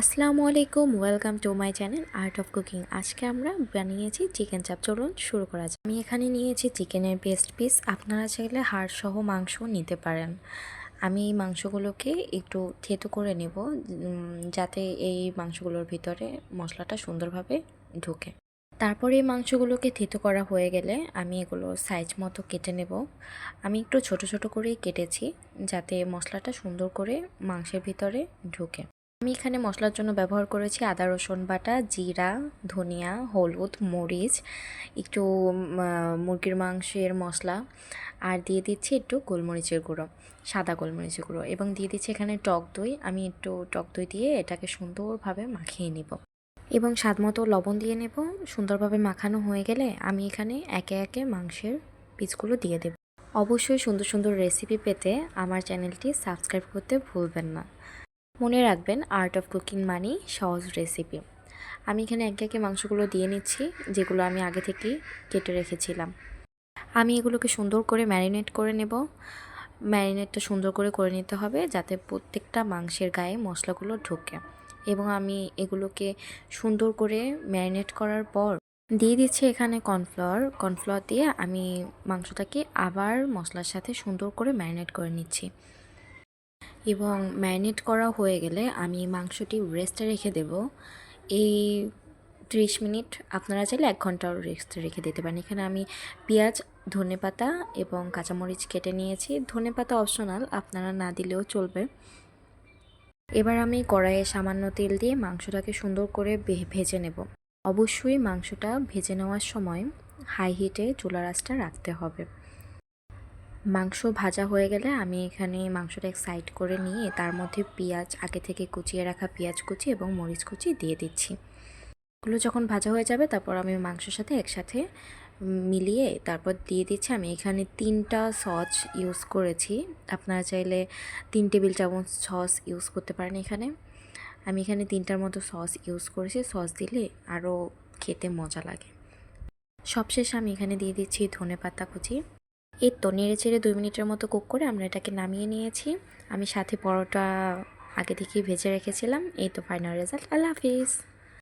আসসালামু আলাইকুম welcome to my channel art of cooking আজকে আমরা বানিয়েছি চিকেন চাপ চলুন শুরু করা যাক। আমি এখানে নিয়েছি চিকেনের বেস্ট পিস আপনারা চাইলে হাড় সহ মাংস নিতে পারেন। আমি এই মাংসগুলোকে একটু থেতো করে নেব যাতে এই মাংসগুলোর ভিতরে মশলাটা সুন্দরভাবে ঢোকে। তারপরে এই মাংসগুলোকে থেতো করা হয়ে গেলে আমি এগুলো সাইজ মতো কেটে নেব। আমি একটু ছোট ছোট করেই কেটেছি, যাতে মশলাটা সুন্দর করে মাংসের ভিতরে ঢোকে। আমি এখানে মশলার জন্য ব্যবহার করেছি আদা, রসুন বাটা, জিরা, ধনিয়া, হলুদ, মরিচ, একটু মুরগির মাংসের মশলা, আর দিয়ে দিচ্ছি একটু গোলমরিচের গুঁড়ো, সাদা গোলমরিচের গুঁড়ো এবং দিয়ে দিচ্ছি এখানে টক দই। আমি একটু টক দই দিয়ে এটাকে সুন্দরভাবে মাখিয়ে নিব এবং স্বাদ মতো লবণ দিয়ে নেব। সুন্দরভাবে মাখানো হয়ে গেলে আমি এখানে একে একে মাংসের পিসগুলো দিয়ে দেব। অবশ্যই সুন্দর সুন্দর রেসিপি পেতে আমার চ্যানেলটি সাবস্ক্রাইব করতে ভুলবেন না। মনে রাখবেন আর্ট অফ কুকিং মানেই সহজ রেসিপি আমি এখানে একে একে মাংসগুলো দিয়ে নিচ্ছি, যেগুলো আমি আগে থেকেই কেটে রেখেছিলাম। আমি এগুলোকে সুন্দর করে ম্যারিনেট করে নেব। ম্যারিনেটটা সুন্দর করে করে নিতে হবে, যাতে প্রত্যেকটা মাংসের গায়ে মশলাগুলো ঢোকে। এবং আমি এগুলোকে সুন্দর করে ম্যারিনেট করার পর দিয়ে দিচ্ছি এখানে কর্নফ্লাওয়ার কর্নফ্লাওয়ার দিয়ে আমি মাংসটাকে আবার মশলার সাথে সুন্দর করে ম্যারিনেট করে নিচ্ছি। এবং ম্যারিনেট করা হয়ে গেলে আমি মাংসটি রেস্টে রেখে দেব। এই ত্রিশ মিনিট আপনারা চাইলে এক ঘন্টাও রেস্টে রেখে দিতে পারেন। এখানে আমি পেঁয়াজ, ধনেপাতা এবং কাঁচামরিচ কেটে নিয়েছি। ধনেপাতা অপশনাল আপনারা না দিলেও চলবে। এবার আমি কড়াইয়ে সামান্য তেল দিয়ে মাংসটাকে সুন্দর করে ভেজে নেব। অবশ্যই মাংসটা ভেজে নেওয়ার সময় হাই হিটে চুলা রাসটা রাখতে হবে। মাংস ভাজা হয়ে গেলে আমি এখানে মাংসটা এক সাইড করে নিয়ে তার মধ্যে পেঁয়াজ, আগে থেকে কুচিয়ে রাখা পেঁয়াজ কুচি এবং মরিচ কুচি দিয়ে দিচ্ছি। এগুলো যখন ভাজা হয়ে যাবে, তারপর আমি মাংসের সাথে একসাথে মিলিয়ে তারপর দিয়ে দিচ্ছি। আমি এখানে তিনটা সস ইউজ করেছি। আপনারা চাইলে তিন টেবিল চামচ সস ইউজ করতে পারেন এখানে। আমি এখানে তিনটার মতো সস ইউজ করেছি। সস দিলে আরও খেতে মজা লাগে। সবশেষে আমি এখানে দিয়ে দিচ্ছি ধনে পাতা কুচি। এই তো নেড়ে চেড়ে দুই মিনিটের মতো কুক করে আমরা এটাকে নামিয়ে নিয়েছি। আমি সাথে পরোটা আগে থেকেই ভেজে রেখেছিলাম। এই তো ফাইনাল রেজাল্ট আল্লাহ হাফিজ।